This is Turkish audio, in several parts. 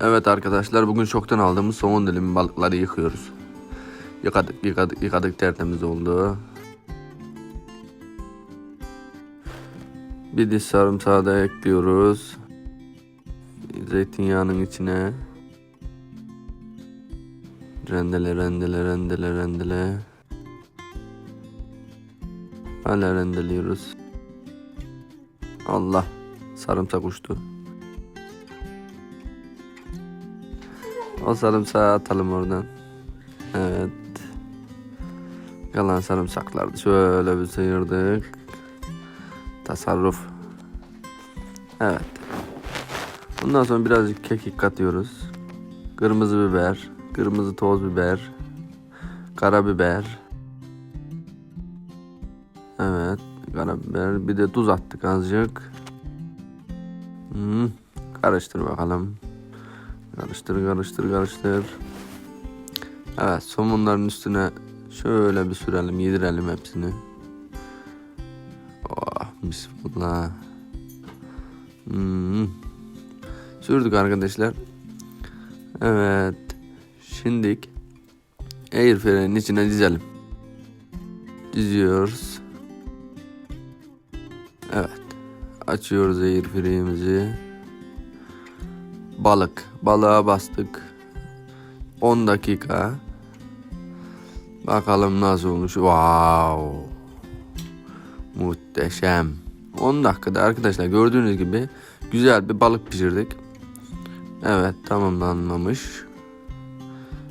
Evet arkadaşlar bugün şoktan aldığımız somon dilimi balıkları yıkıyoruz. Yıkadık yıkadık yıkadık tertemiz oldu. Bir diş sarımsağı da ekliyoruz. Zeytinyağının içine. Rendele rendele rendele rendele. Hala rendeliyoruz. Allah sarımsak uçtu. O sarımsağı atalım oradan. Evet. Kalan sarımsakları şöyle bir sıyırdık. Tasarruf. Evet. Bundan sonra birazcık kekik katıyoruz. Kırmızı biber, kırmızı toz biber, karabiber. Evet, karabiber. Bir de tuz attık azıcık. Hmm, karıştır bakalım. Karıştır karıştır karıştır. Evet somonların üstüne şöyle bir sürelim yedirelim hepsini. Oh bismillah. Hmm. Sürdük arkadaşlar. Evet. Şimdilik airfryer'in içine dizelim. Diziyoruz. Evet. Açıyoruz airfryer'imizi balık. Balığa bastık. 10 dakika. Bakalım nasıl olmuş. Wow. Muhteşem. 10 dakikada arkadaşlar gördüğünüz gibi güzel bir balık pişirdik. Evet tamamlanmamış.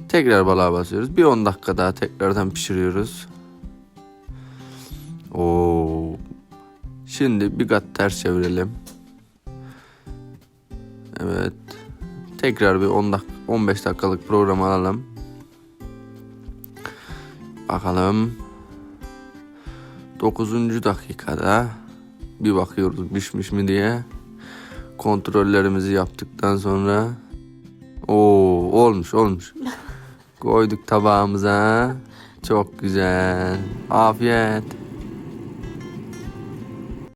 Tekrar balığa basıyoruz. Bir 10 dakika daha tekrardan pişiriyoruz. Oo. Şimdi bir kat ters çevirelim. Evet. Tekrar bir 10 dak 15 dakikalık program alalım. Bakalım. 9. dakikada bir bakıyoruz pişmiş mi diye. Kontrollerimizi yaptıktan sonra o olmuş olmuş. Koyduk tabağımıza. Çok güzel. Afiyet.